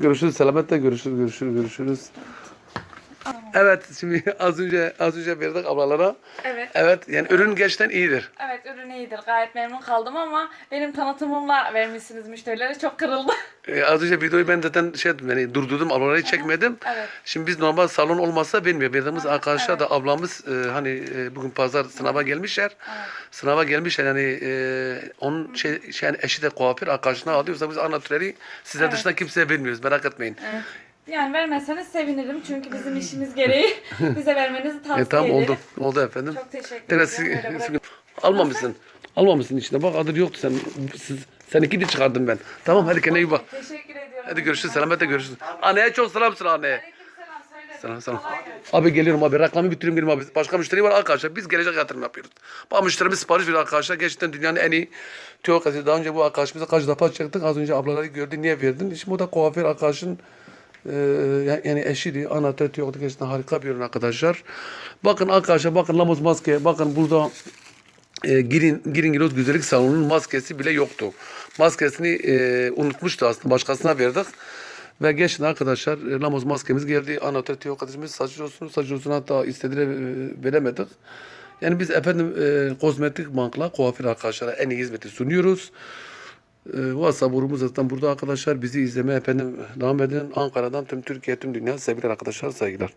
Görüşürüz. Selametle görüşürüz. Görüşürüz. Görüşürüz. Evet şimdi az önce az önce verdik ablalara. Evet. Evet yani ürün gerçekten iyidir. Evet ürün iyidir. Gayet memnun kaldım ama benim tanıtımımla vermişsiniz müşterilere. Çok kırıldı. Ee, az önce videoyu ben zaten şey ettim, yani durdurdum ablaları çekmedim. Evet. Şimdi biz normal salon olmasa bilmiyor. Verdiğimiz arkadaşlar da ablamız e, hani e, bugün pazar sınava gelmişler. Evet. Sınava gelmişler yani e, onun şey, şey yani eşi de kuaför arkadaşına alıyorsa biz anatürleri size Evet. dışında kimseye vermiyoruz merak etmeyin. Evet. Yani vermezseniz sevinirim çünkü bizim işimiz gereği bize vermenizi tavsiye E, tamam ederim. oldu. Oldu efendim. Çok teşekkür ederim. Böyle bırak- almamışsın. Almamışsın içinde. Bak adı yoktu sen. Siz, seninki de çıkardım ben. Tamam hadi kendine iyi bak. Teşekkür ediyorum. Hadi görüşürüz. Selametle görüşürüz. Anneye çok selam söyle anneye. Aleykümselam, söyle. Selam selam. Kolay gelsin. Abi geliyorum abi reklamı bitireyim gelirim abi. Başka müşteri var arkadaşlar. Biz gelecek yatırım yapıyoruz. Bu müşterimiz sipariş veriyor arkadaşlar. Gerçekten dünyanın en iyi teokası. Daha önce bu arkadaşımıza kaç defa çektik. Az önce ablaları gördü. Niye verdin? Şimdi bu da kuaför arkadaşın e, yani eşiydi. Anahtar teoktu. Gerçekten harika bir ürün arkadaşlar. Bakın arkadaşlar bakın Lamos maske. Bakın burada e, Girin, Girin Giroz Güzellik Salonu'nun maskesi bile yoktu. Maskesini e, unutmuştu aslında. Başkasına verdik. Ve geçen arkadaşlar e, Lamos maskemiz geldi. Anahtar Teo kardeşimiz saçı olsun, saçı olsun hatta istediğine e, veremedik. Yani biz efendim e, kozmetik bankla kuaför arkadaşlara en iyi hizmeti sunuyoruz. WhatsApp grubumuz zaten burada arkadaşlar. Bizi izlemeye efendim devam edin. Ankara'dan tüm Türkiye, tüm dünya sevgiler arkadaşlar, saygılar.